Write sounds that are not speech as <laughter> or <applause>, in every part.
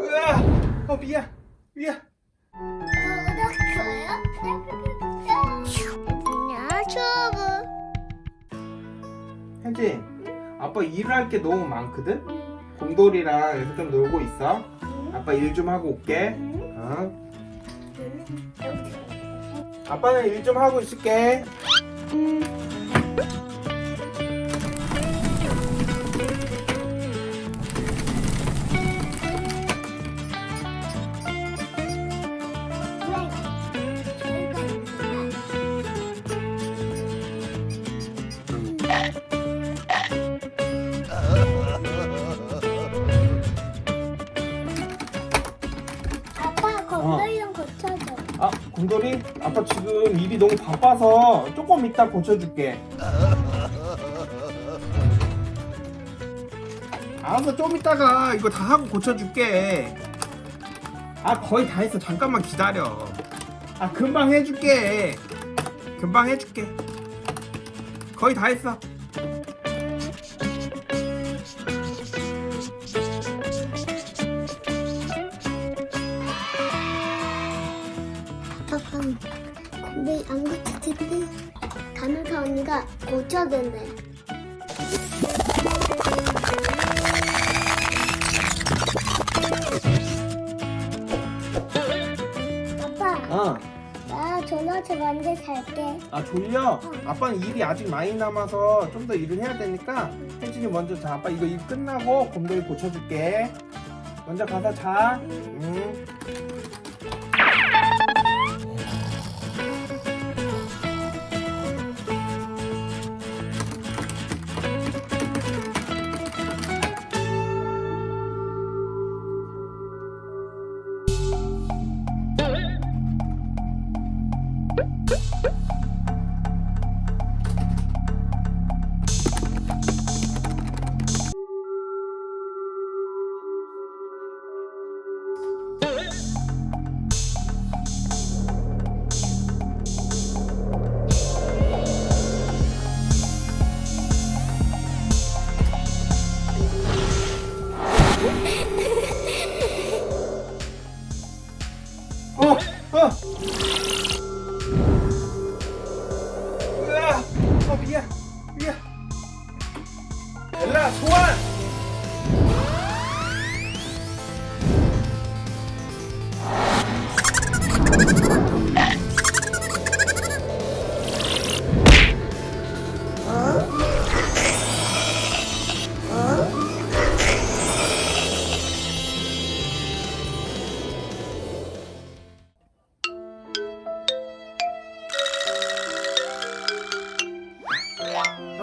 으아! 어 미야 미야. 현진 아빠 일할 게 너무 많거든? 곰돌이랑 여기서 좀 놀고 있어. 아빠 일 좀 하고 올게. 어? 아빠는 일 좀 하고 있을게. 아 곰돌이 아빠 지금 일이 너무 바빠서 조금 이따 고쳐줄게. 알았어 좀 이따가 이거 다 하고 고쳐줄게. 아 거의 다 했어. 잠깐만 기다려. 아 금방 해줄게. 금방 해줄게. 거의 다 했어 아빠는 건강이 안 고쳐진대. 간호사 언니가 고쳐준대. 아빠, 어. 나 전화책 먼저 살게. 아 졸려? 아빠는 일이 아직 많이 남아서 좀 더 일을 해야 되니까 혜진이 먼저 자 아빠 이거 일 끝나고 곰돌이 고쳐줄게 먼저 가서 자 응. 어! 으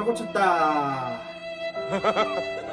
고쳤다 <laughs>